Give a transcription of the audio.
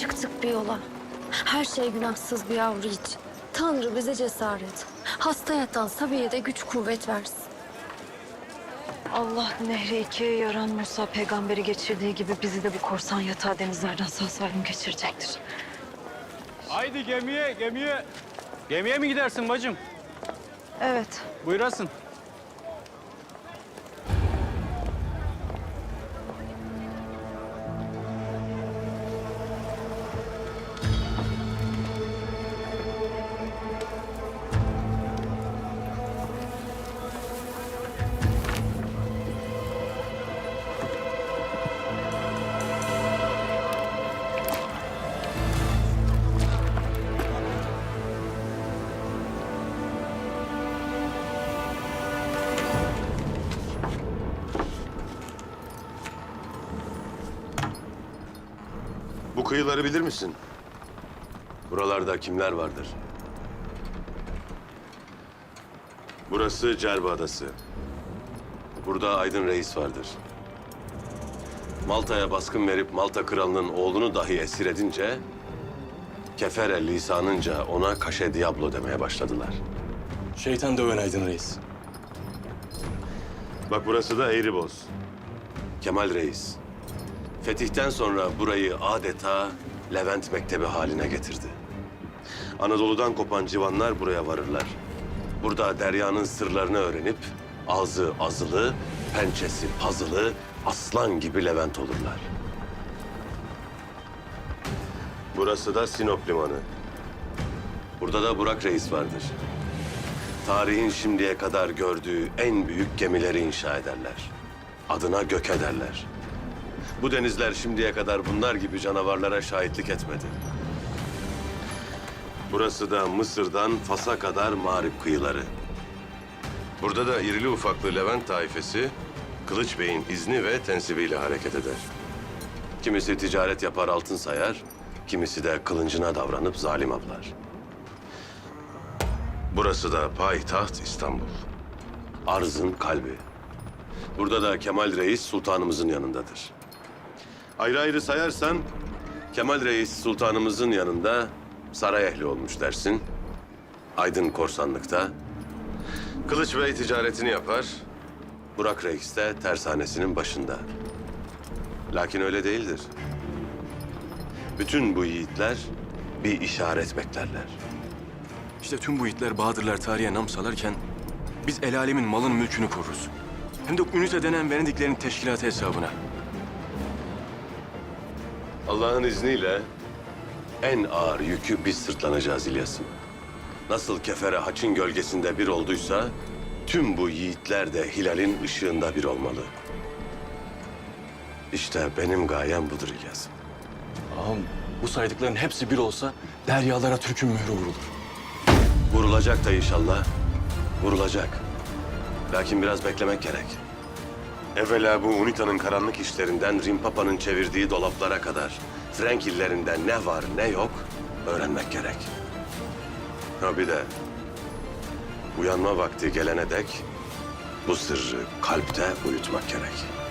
Çıktık bir yola. Her şey günahsız bir yavru için. Tanrı bize cesaret. Hasta yatan Sabiye de güç kuvvet versin. Allah nehri ikiye yaran Musa peygamberi geçirdiği gibi bizi de bu korsan yatağı denizlerden sağ salim geçirecektir. Haydi gemiye, gemiye. Gemiye mi gidersin bacım? Evet. Buyurasın. Bu kıyıları bilir misin? Buralarda kimler vardır? Burası Cerba Adası. Burada Aydın Reis vardır. Malta'ya baskın verip Malta kralının oğlunu dahi esir edince... ...Kefere lisanınca ona Kaşe Diablo demeye başladılar. Şeytan döven Aydın Reis. Bak burası da Eğriboz. Kemal Reis. Fetihten sonra burayı adeta Levent Mektebi haline getirdi. Anadolu'dan kopan civanlar buraya varırlar. Burada deryanın sırlarını öğrenip ağzı azılı, pençesi pazılı, aslan gibi Levent olurlar. Burası da Sinop Limanı. Burada da Burak Reis vardır. Tarihin şimdiye kadar gördüğü en büyük gemileri inşa ederler. Adına gök ederler. Bu denizler şimdiye kadar bunlar gibi canavarlara şahitlik etmedi. Burası da Mısır'dan Fas'a kadar mağrip kıyıları. Burada da irili ufaklı Levent taifesi Kılıç Bey'in izni ve tensibiyle hareket eder. Kimisi ticaret yapar altın sayar, kimisi de kılıncına davranıp zalim ablar. Burası da payitaht İstanbul. Arzın kalbi. Burada da Kemal Reis sultanımızın yanındadır. Ayrı ayrı sayarsan Kemal Reis sultanımızın yanında saray ehli olmuş dersin. Aydın korsanlıkta. Kılıç Bey ticaretini yapar. Burak Reis de tersanesinin başında. Lakin öyle değildir. Bütün bu yiğitler bir işaret beklerler. İşte tüm bu yiğitler, Bahadırlar tarihe nam salarken biz el alemin malını mülkünü koruruz. Hem de ünite denen Venediklerin teşkilatı hesabına. Allah'ın izniyle en ağır yükü biz sırtlanacağız İlyas'ım. Nasıl kefere haçın gölgesinde bir olduysa... ...tüm bu yiğitler de hilalin ışığında bir olmalı. İşte benim gayem budur İlyas'ım. Ağam bu saydıkların hepsi bir olsa deryalara Türk'ün mührü vurulur. Vurulacak da inşallah. Vurulacak. Lakin biraz beklemek gerek. Evvela bu UNITA'nın karanlık işlerinden Rimpapa'nın çevirdiği dolaplara kadar... ...Frank illerinde ne var ne yok öğrenmek gerek. Ha bir de uyanma vakti gelene dek bu sırrı kalpte uyutmak gerek.